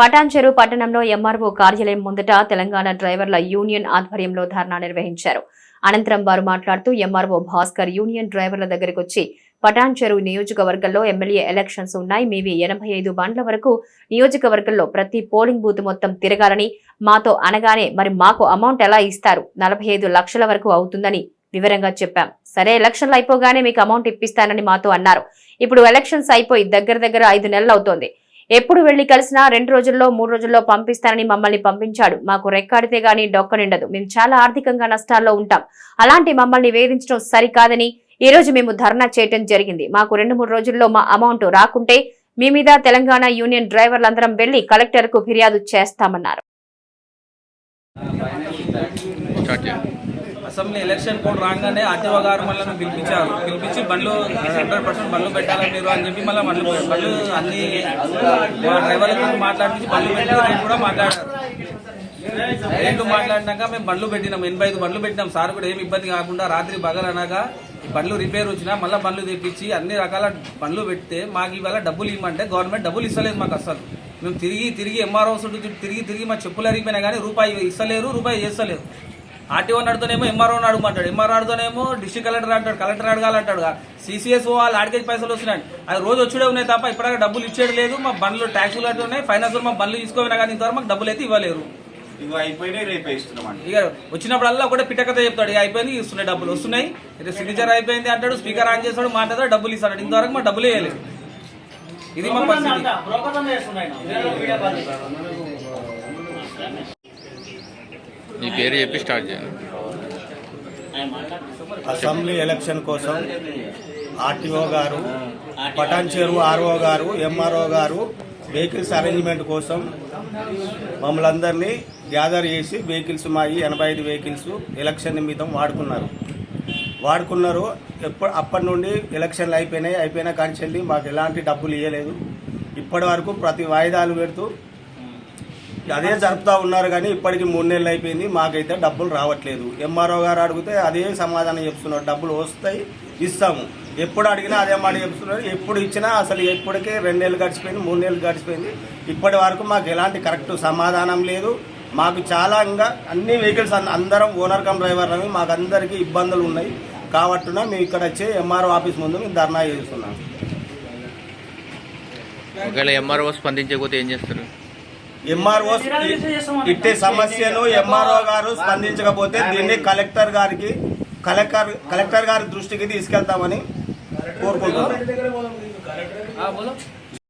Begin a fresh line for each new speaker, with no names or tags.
పటాన్చెరు పట్టణంలో ఎంఆర్ఓ కార్యాలయం ముందట తెలంగాణ డ్రైవర్ల యూనియన్ ఆధ్వర్యంలో ధర్నా నిర్వహించారు. అనంతరం వారు మాట్లాడుతూ ఎంఆర్ఓ భాస్కర్ యూనియన్ డ్రైవర్ల దగ్గరకొచ్చి వచ్చి పటాన్చెరు నియోజకవర్గంలో ఎమ్మెల్యే ఎలక్షన్స్ ఉన్నాయి. మీవి ఎనభై ఐదు బండ్ల వరకు నియోజకవర్గంలో ప్రతి పోలింగ్ బూత్ మొత్తం తిరగాలని మాతో అనగానే మరి మాకు అమౌంట్ ఎలా ఇస్తారు? నలభై ఐదు లక్షల వరకు అవుతుందని వివరంగా చెప్పాం. సరే ఎలక్షన్లు అయిపోగానే మీకు అమౌంట్ ఇప్పిస్తానని మాతో అన్నారు. ఇప్పుడు ఎలక్షన్స్ అయిపోయి దగ్గర దగ్గర ఐదు నెలలు అవుతోంది. ఎప్పుడు వెళ్ళి కలిసినా రెండు రోజుల్లో మూడు రోజుల్లో పంపిస్తానని మమ్మల్ని పంపించాడు. మాకు రెక్కాడితే గానీ డొక్క నిండదు. మేము చాలా ఆర్థికంగా నష్టాల్లో ఉంటాం. అలాంటి మమ్మల్ని వేధించడం సరికాదని ఈ రోజు మేము ధర్నా చేయటం జరిగింది. మాకు రెండు మూడు రోజుల్లో మా అమౌంట్ రాకుంటే మీ మీద తెలంగాణ యూనియన్ డ్రైవర్లందరం వెళ్ళి కలెక్టర్కు ఫిర్యాదు చేస్తామన్నారు.
అసెంబ్లీ ఎలక్షన్ కోడ్ రాగానే ఆర్టీఓ గారు మళ్ళీ పిలిపించారు. పిలిపించి బండ్లు హండ్రెడ్ పర్సెంట్ బండ్లు పెట్టాలని మీరు అని చెప్పి మళ్ళీ బండ్లు బండ్లు అన్ని మా డ్రైవర్లతో మాట్లాడించి బండ్లు పెట్టి రేటు కూడా మాట్లాడారు. రేటు మాట్లాడినాక మేము బండ్లు పెట్టినాం ఎనభై ఐదు బండ్లు పెట్టినాం. సార్ కూడా ఏమి ఇబ్బంది కాకుండా రాత్రి బగలనగా బండ్లు రిపేర్ వచ్చినా మళ్ళీ బండ్లు తెప్పించి అన్ని రకాల బండ్లు పెడితే మాకు ఇవాళ డబ్బులు ఇవ్వమంటే గవర్నమెంట్ డబ్బులు ఇస్తలేదు మాకు అసలు మేము తిరిగి తిరిగి ఎంఆర్ఓ తిరిగి తిరిగి మా చెప్పులు అరిగిపోయినా కానీ రూపాయి ఇస్తలేరు రూపాయి చేస్తలేరు. ఆర్టీఓ అడుగుతానేమో ఎంఆర్ఓ అడుగుమంటాడు. ఎంఆర్ఓ అడుగుతానేమో డిస్ట్రిక్ట్ కలెక్టర్ అంటాడు కలెక్టర్ అడగాలంటాడు సిసిఎస్ వాళ్ళు ఆడికేజ్ పైసలు వస్తున్నాయి అది రోజు వచ్చుడే ఉన్నాయి తప్ప ఇప్పటిదాకా డబ్బులు ఇచ్చేది లేదు. మా బండ్లు ట్యాక్సులు అటు ఉన్నాయి. ఫైనాన్స్ మా బండ్లు తీసుకోపోయినా కానీ ఇంతవరకు మాకు డబ్బులు అయితే ఇవ్వలేరు. ఇక వచ్చినప్పుడల్లా ఒకటే పిట్టకథ చెప్తాడు. ఇక అయిపోయింది ఇస్తున్నాయి డబ్బులు వస్తున్నాయి. ఇది సిగ్నేచర్ అయిపోయింది అంటాడు. స్పీకర్ ఆన్ చేస్తాడు మాట్లాడతాడు డబ్బులు ఇస్తాడు. ఇంతవరకు మా డబ్బులు వేయలేదు ఇది మా పరిస్థితి.
మీ పేరు చెప్పి స్టార్ట్ చేయండి.
అసెంబ్లీ ఎలక్షన్ కోసం ఆర్టీఓ గారు పటాన్చేరు ఆర్ఓ గారు ఎంఆర్ఓ గారు వెహికల్స్ అరేంజ్మెంట్ కోసం మమ్మల్ని అందరినీ గ్యాదర్ చేసి వెహికల్స్ మా ఎనభై ఐదు వెహికల్స్ ఎలక్షన్ నిమిత్తం వాడుకున్నారు. వాడుకున్నారు ఎప్పుడు అప్పటి నుండి ఎలక్షన్లు అయిపోయినాయి అయిపోయిన కాంచెల్లి మాకు ఎలాంటి డబ్బులు ఇవ్వలేదు ఇప్పటి వరకు ప్రతి వాయిదాలు పెడుతూ అదే జరుపుతా ఉన్నారు కానీ ఇప్పటికి మూడు నెలలు అయిపోయింది. మాకైతే డబ్బులు రావట్లేదు. ఎంఆర్ఓ గారు అడిగితే అదే సమాధానం చెప్తున్నారు. డబ్బులు వస్తాయి ఇస్తాము. ఎప్పుడు అడిగినా అదే మాట చెప్తున్నారు. ఎప్పుడు ఇచ్చినా అసలు ఎప్పటికే రెండు నెలలు గడిచిపోయింది మూడు నెలలు గడిచిపోయింది. ఇప్పటి వరకు మాకు ఎలాంటి కరెక్ట్ సమాధానం లేదు. మాకు చాలా ఇంకా అన్ని వెహికల్స్ అందరం ఓనర్ కమ్ డ్రైవర్ అని మాకు అందరికీ ఇబ్బందులు ఉన్నాయి. కాబట్టున మేము ఇక్కడ వచ్చి ఎంఆర్ఓ ఆఫీస్ ముందు మేము ధర్నా చేస్తున్నాం.
ఒకవేళ ఎంఆర్ఓ స్పందించకపోతే ఏం చేస్తారు?
ఎంఆర్ఓ ఇట్టే సమస్యను ఎంఆర్ఓ గారు స్పందించకపోతే దీన్ని కలెక్టర్ గారికి కలెక్టర్ కలెక్టర్ గారి దృష్టికి తీసుకెళ్తామని కోరుకుంటున్నాం.
ఆ, బోలో